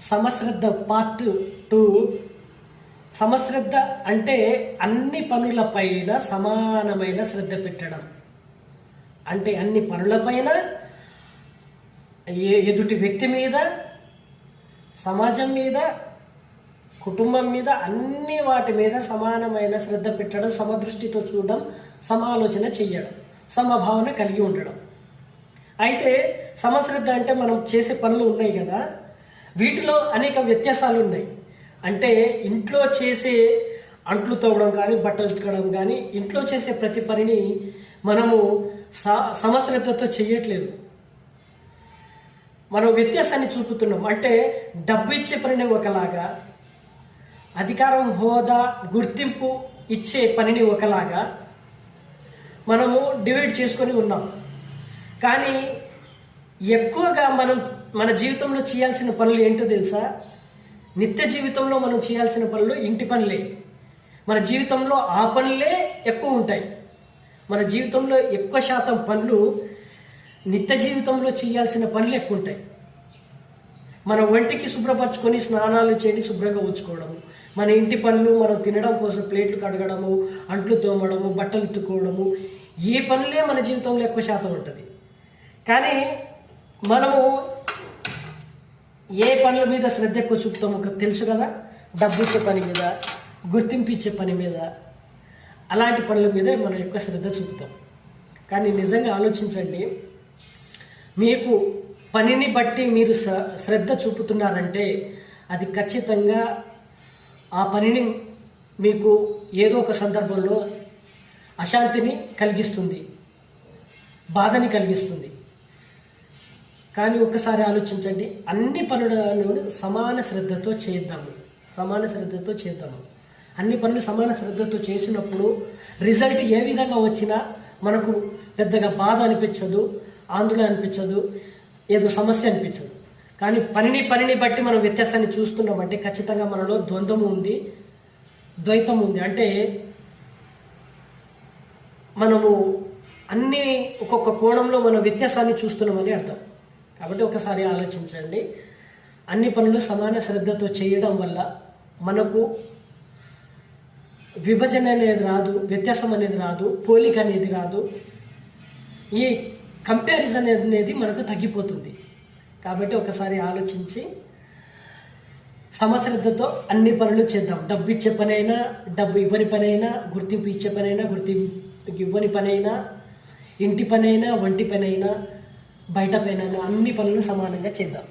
సమశ్రద్ధ part two సమశ్రద్ధ అంటే అన్ని పనులపైన సమానమైన శ్రద్ధ పెట్టడం. అంటే అన్ని పనులపైన ఏ ఎదుటి వ్యక్తి మీద సమాజం మీద కుటుంబం మీద అన్ని వాటి మీద సమానమైన శ్రద్ధ పెట్టడం సమదృష్టితో చూడడం సమాలోచన చెయ్యడం సమభావన కలిగి ఉండడం. అయితే సమశ్రద్ధ అంటే మనం చేసే పనులు ఉన్నాయి కదా వీటిలో అనేక వ్యత్యాసాలు ఉన్నాయి అంటే ఇంట్లో చేసే అంట్లు తవ్వడం కానీ బట్టలు ఉతకడం కానీ ఇంట్లో చేసే ప్రతి పనిని మనము స సమశ్రద్ధతో చేయట్లేదు మనం వ్యత్యాసాన్ని చూపుతున్నాం. అంటే డబ్బు ఇచ్చే పనిని ఒకలాగా అధికారం హోదా గుర్తింపు ఇచ్చే పనిని ఒకలాగా మనము డివైడ్ చేసుకొని ఉన్నాం. కానీ ఎక్కువగా మనం మన జీవితంలో చేయాల్సిన పనులు ఏంటో తెలుసా? నిత్య జీవితంలో మనం చేయాల్సిన పనులు ఇంటి పనులే. మన జీవితంలో ఆ పనులే ఎక్కువ ఉంటాయి. మన జీవితంలో ఎక్కువ శాతం పనులు నిత్య జీవితంలో చేయాల్సిన పనులు ఎక్కువ ఉంటాయి. మన ఒంటికి శుభ్రపరచుకొని స్నానాలు చేయండి శుభ్రంగా ఉంచుకోవడము. మన ఇంటి పనులు మనం తినడం కోసం ప్లేట్లు కడగడము అంట్లు తోమడము బట్టలు ఉత్తుకోవడము ఈ పనులే మన జీవితంలో ఎక్కువ శాతం ఉంటుంది. కానీ మనము ఏ పనుల మీద శ్రద్ధ ఎక్కువ చూపుతామో తెలుసు కదా. డబ్బు ఇచ్చే పని మీద గుర్తింపు ఇచ్చే పని మీద అలాంటి పనుల మీద మనం ఎక్కువ శ్రద్ధ చూపుతాం. కానీ నిజంగా ఆలోచించండి మీకు పనిని బట్టి మీరు శ్ర- శ్రద్ధ చూపుతున్నారంటే అది ఖచ్చితంగా ఆ పనిని మీకు ఏదో ఒక సందర్భంలో అశాంతిని కలిగిస్తుంది బాధని కలిగిస్తుంది. కానీ ఒక్కసారి ఆలోచించండి అన్ని పనులను సమాన శ్రద్ధతో చేద్దాము. సమాన శ్రద్ధతో చేద్దాము. అన్ని పనులు సమాన శ్రద్ధతో చేసినప్పుడు రిజల్ట్ ఏ విధంగా వచ్చినా మనకు పెద్దగా బాధ అనిపించదు ఆందోళన అనిపించదు ఏదో సమస్య అనిపించదు. కానీ పనిని పనిని బట్టి మనం వ్యత్యాసాన్ని చూస్తున్నామంటే ఖచ్చితంగా మనలో ద్వంద్వం ఉంది ద్వైతం ఉంది. అంటే మనము అన్ని ఒక్కొక్క కోణంలో మన వ్యత్యాసాన్ని చూస్తున్నామని అర్థం. కాబట్టి ఒకసారి ఆలోచించండి. అన్ని పనులు సమాన శ్రద్ధతో చేయడం వల్ల మనకు విభజన అనేది రాదు వ్యత్యాసం అనేది రాదు పోలిక అనేది రాదు. ఈ కంపారిజన్ అనేది మనకు తగ్గిపోతుంది. కాబట్టి ఒకసారి ఆలోచించి సమశ్రద్ధతో అన్ని పనులు చేద్దాం. డబ్బు ఇచ్చే పనైనా డబ్బు ఇవ్వని పనైనా గుర్తింపు ఇచ్చే పనైనా గుర్తింపు ఇవ్వని పనైనా ఇంటి పనైనా వంటి పనైనా బయట పైన అన్ని పనులు సమానంగా చేద్దాం.